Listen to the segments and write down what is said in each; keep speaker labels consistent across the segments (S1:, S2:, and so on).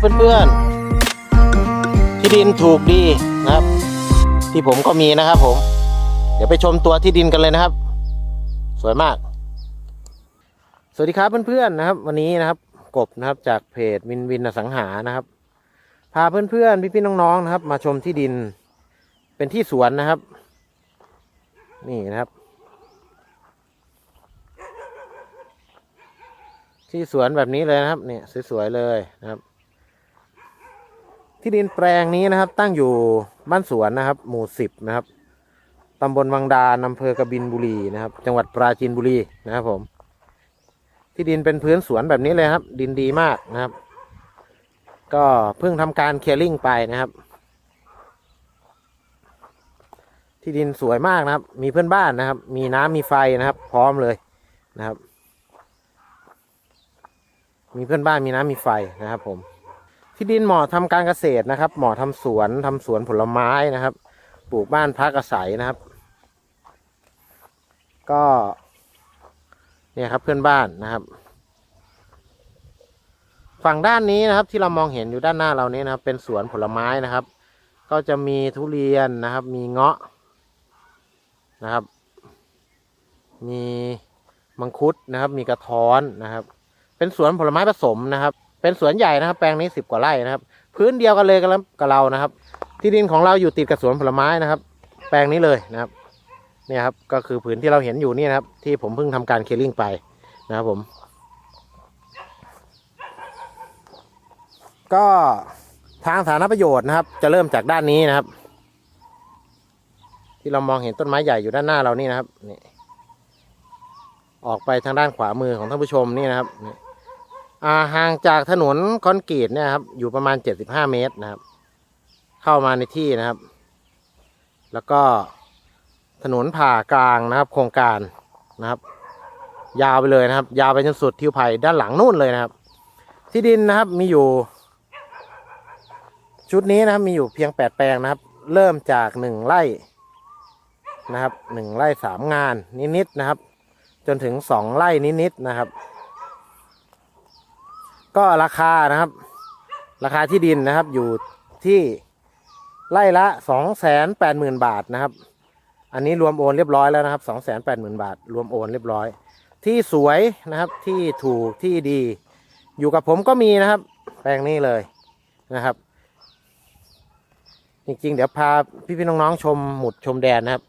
S1: เพื่อนๆ ที่ดินถูกดีนะครับ ที่ผมก็มีนะครับผม เดี๋ยวไปชมตัวที่ดินกันเลยนะครับ สวยมาก สวัสดีครับเพื่อนๆนะครับ วันนี้นะครับกบนะครับจากเพจวินวินอสังหานะครับ พาเพื่อนๆพี่ๆน้องๆนะครับ มาชมที่ดินเป็นที่สวนนะครับ นี่นะครับ ที่สวนแบบนี้เลยนะครับ เนี่ยสวยๆเลยนะครับ ที่ดินแปลงนี้นะครับ ตั้งอยู่บ้านสวนนะครับ หมู่สิบนะครับตำบลวังดานอำเภอกบินบุรีนะครับ จังหวัดปราจีนบุรีนะครับผม ที่ดินเป็นพื้นสวนแบบนี้เลยครับ ดินดีมากนะครับ ก็เพิ่งทำการเคลียร์ลิงไปนะครับ ที่ดินสวยมากนะครับ มีเพื่อนบ้านนะครับ มีน้ำมีไฟนะครับ พร้อมเลยนะครับ มีเพื่อนบ้านมีน้ำมีไฟนะครับผม ที่ดินเหมาะทำการเกษตรนะครับ เหมาะทำสวนทำสวนผลไม้นะครับ ปลูกบ้านพักอาศัยนะครับ ก็เนี่ยครับเพื่อนบ้านนะครับ ฝั่งด้านนี้นะครับ ที่เรามองเห็นอยู่ด้านหน้าเรานี้นะครับ เป็นสวนผลไม้นะครับ ก็จะมีทุเรียนนะครับ มีเงาะนะครับ มีมังคุดนะครับ มีกระท้อนนะครับ เป็นสวนผลไม้ผสมนะครับ เป็นสวนใหญ่นะครับ แปลงนี้สิบกว่าไร่นะครับ พื้นเดียวกันเลยกับกับเรานะครับ ที่ดินของเราอยู่ติดกับสวนผลไม้นะครับ แปลงนี้เลยนะครับเนี่ยครับก็คือผืนที่เราเห็นอยู่นี่นะครับ ที่ผมเพิ่งทำการเคลลิงไปนะครับผม ก็ทางสาธารณประโยชน์นะครับ จะเริ่มจากด้านนี้นะครับ ที่เรามองเห็นต้นไม้ใหญ่อยู่ด้านหน้าเรานี่นะครับนี่ออกไปทางด้านขวามือของท่านผู้ชมนี่นะครับนี่ ห่างจากถนนคอนกรีตเนี่ยครับ อยู่ประมาณ 75 เมตรนะครับ เข้ามาในที่นะครับ แล้วก็ถนนผ่ากลางนะครับ โครงการนะครับ ยาวไปเลยนะครับ ยาวไปจนสุดทิวไผ่ด้านหลังนู่นเลยนะครับ ที่ดินนะครับมีอยู่ ชุดนี้นะครับมีอยู่เพียงแปดแปลงนะครับ เริ่มจากหนึ่งไร่นะครับหนึ่งไร่สามงานนิดๆนะครับ จนถึงสองไร่นิดๆนะครับ ก็ราคานะครับ ราคาที่ดินนะครับอยู่ที่ไร่ละสองแสนแปดหมื่นบาทนะครับ อันนี้รวมโอนเรียบร้อยแล้วนะครับสองแสนแปดหมื่นบาท รวมโอนเรียบร้อย ที่สวยนะครับที่ถูกที่ดี อยู่กับผมก็มีนะครับ แปลงนี้เลยนะครับ จริงๆ เดี๋ยวพาพี่ๆน้องๆชมหมุดชมแดนนะครับ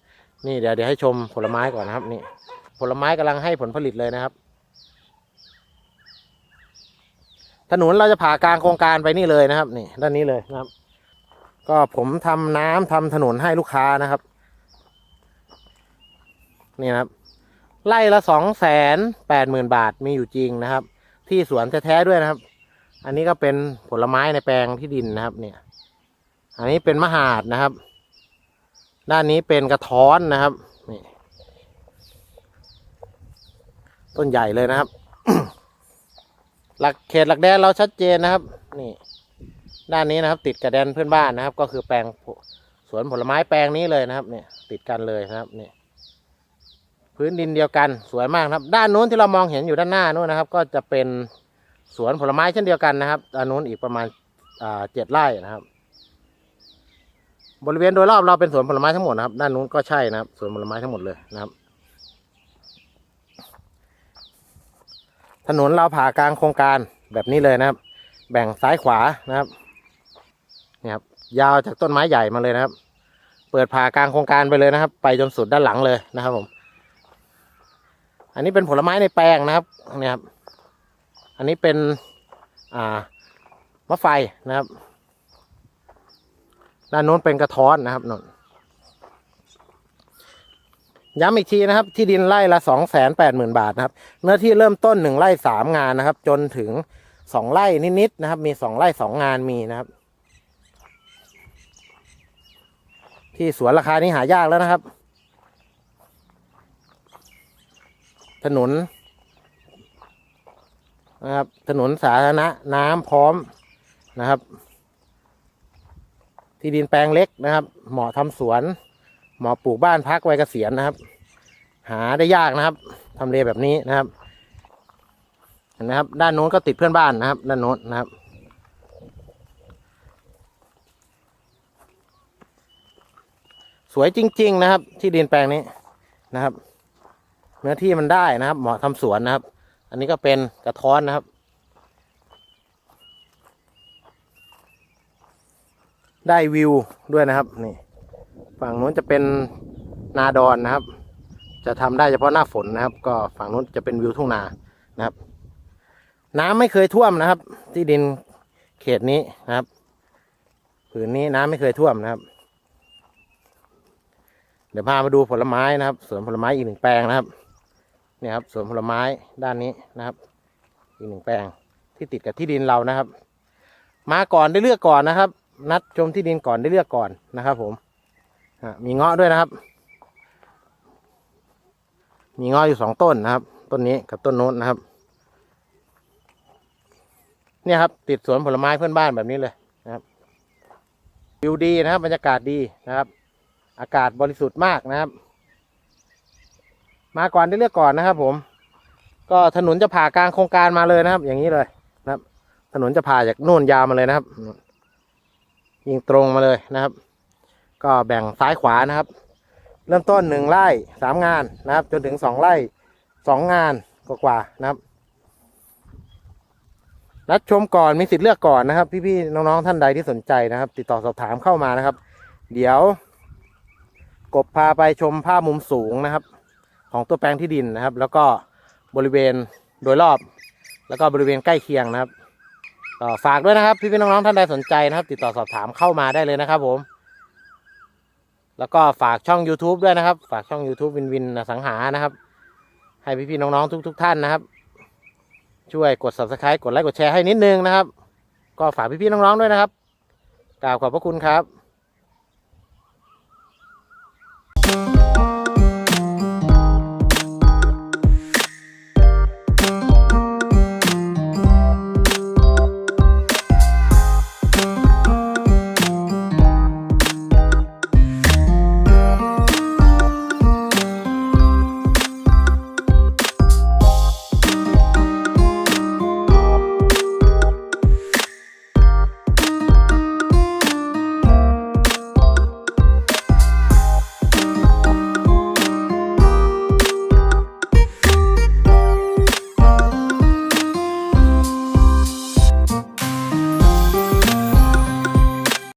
S1: นี่เดี๋ยวเดี๋ยวให้ชมผลไม้ก่อนนะครับนี่ผลไม้กำลังให้ผลผลิตเลยนะครับ ถนนเราจะผ่ากลางโครงการไปนี่เลยนะครับนี่ด้านนี้เลยนะครับ ก็ผมทำน้ำทำถนนให้ลูกค้านะครับ นี่นะครับ ไล่ละสองแสนแปดหมื่นบาทมีอยู่จริงนะครับ ที่สวนแท้ๆด้วยนะครับ อันนี้ก็เป็นผลไม้ในแปลงที่ดินนะครับ เนี่ย อันนี้เป็นมหาดนะครับ ด้านนี้เป็นกระท้อนนะครับนี่ต้นใหญ่เลยนะครับ หลักเขตหลักแดนเราชัดเจนนะครับ นี่ ด้านนี้นะครับ ติดกับแดนเพื่อนบ้านนะครับ ก็คือแปลงสวนผลไม้แปลงนี้เลยนะครับ เนี่ย ติดกันเลยนะครับเนี่ยพื้นดินเดียวกันสวยมากครับ ด้านนู้นที่เรามองเห็นอยู่ด้านหน้านู้นนะครับ ก็จะเป็นสวนผลไม้เช่นเดียวกันนะครับด้านนู้นอีกประมาณเจ็ดไร่นะครับ บริเวณโดยรอบเราเป็นสวนผลไม้ทั้งหมดนะครับ ด้านนู้นก็ใช่นะครับสวนผลไม้ทั้งหมดเลยนะครับ ถนนเราผ่ากลางโครงการแบบนี้เลยนะครับ แบ่งซ้ายขวานะครับเนี่ยครับยาวจากต้นไม้ใหญ่มาเลยนะครับ เปิดผ่ากลางโครงการไปเลยนะครับ ไปจนสุดด้านหลังเลยนะครับผม อันนี้เป็นผลไม้ในแปลงนะครับเนี่ยครับ อันนี้เป็นอ่ามะไฟนะครับด้านโน้นเป็นกระท้อนนะครับนน ย้ำอีกทีนะครับ ที่ดินไร่ละสองแสนแปดหมื่นบาทนะครับ เนื้อที่เริ่มต้นหนึ่งไร่สามงานนะครับ จนถึงสองไร่นิดๆนะครับ มีสองไร่สองงานมีนะครับ ที่สวนราคานี้หายากแล้วนะครับ ถนนนะครับ ถนนสาธารณะน้ำพร้อมนะครับ ที่ดินแปลงเล็กนะครับ เหมาะทำสวน เหมาะปลูกบ้านพักไว้เกษียณนะครับ หาได้ยากนะครับทำเลแบบนี้นะครับเห็นไหมครับ ด้านโน้นก็ติดเพื่อนบ้านนะครับ ด้านโน้นนะครับ สวยจริง ๆ นะครับ ที่ดินแปลงนี้นะครับ เนื้อที่มันได้นะครับ เหมาะทำสวนนะครับ อันนี้ก็เป็นกระท้อนนะครับ ได้วิวด้วยนะครับนี่ ฝั่งนู้นจะเป็นนาดอนนะครับ จะทำได้เฉพาะหน้าฝนนะครับ ก็ฝั่งนู้นจะเป็นวิวทุ่งนานะครับ น้ำไม่เคยท่วมนะครับ ที่ดินเขตนี้นะครับผืนนี้น้ำไม่เคยท่วมนะครับ เดี๋ยวพามาดูผลไม้นะครับสวนผลไม้อีกหนึ่งแปลงนะครับเนี่ยครับสวนผลไม้ด้านนี้นะครับ อีกหนึ่งแปลงที่ติดกับที่ดินเรานะครับ มาก่อนได้เลือกก่อนนะครับ นัดชมที่ดินก่อนได้เลือกก่อนนะครับผม มีเงาะด้วยนะครับ มีเงาะอยู่สองต้นนะครับ ต้นนี้กับต้นโน้นนะครับ เนี่ยครับ ติดสวนผลไม้เพื่อนบ้านแบบนี้เลยนะครับวิวดีนะครับ บรรยากาศดีนะครับ อากาศบริสุทธิ์มากนะครับ มาก่อนได้เลือกก่อนนะครับ ผม ก็ถนนจะผ่ากลางโครงการมาเลยนะครับ อย่างนี้เลยนะครับ ถนนจะผ่าจากโน่นยาวมาเลยนะครับ ยิงตรงมาเลยนะครับ ก็แบ่งซ้ายขวานะครับ เริ่มต้นหนึ่งไร่สามงานนะครับ จนถึงสองไร่สองงานกว่าๆนะครับนัดชมก่อนมีสิทธิ์เลือกก่อนนะครับ พี่ๆน้องๆท่านใดที่สนใจนะครับ ติดต่อสอบถามเข้ามานะครับ เดี๋ยว กบพาไปชมภาพมุมสูงนะครับ ของตัวแปลงที่ดินนะครับ แล้วก็บริเวณโดยรอบ แล้วก็บริเวณใกล้เคียงนะครับฝากด้วยนะครับ พี่ๆน้องๆท่านใดสนใจนะครับ ติดต่อสอบถามเข้ามาได้เลยนะครับ ผม แล้วก็ฝากช่อง YouTube ด้วยนะครับ ฝากช่อง YouTube วินวินสังหานะครับ ให้พี่ๆน้องๆทุกๆท่านนะครับ ช่วยกด subscribe กดไลค์กดแชร์ให้นิดนึงนะครับ ก็ฝากพี่ๆน้องๆด้วยนะครับกล่าวขอบพระคุณครับ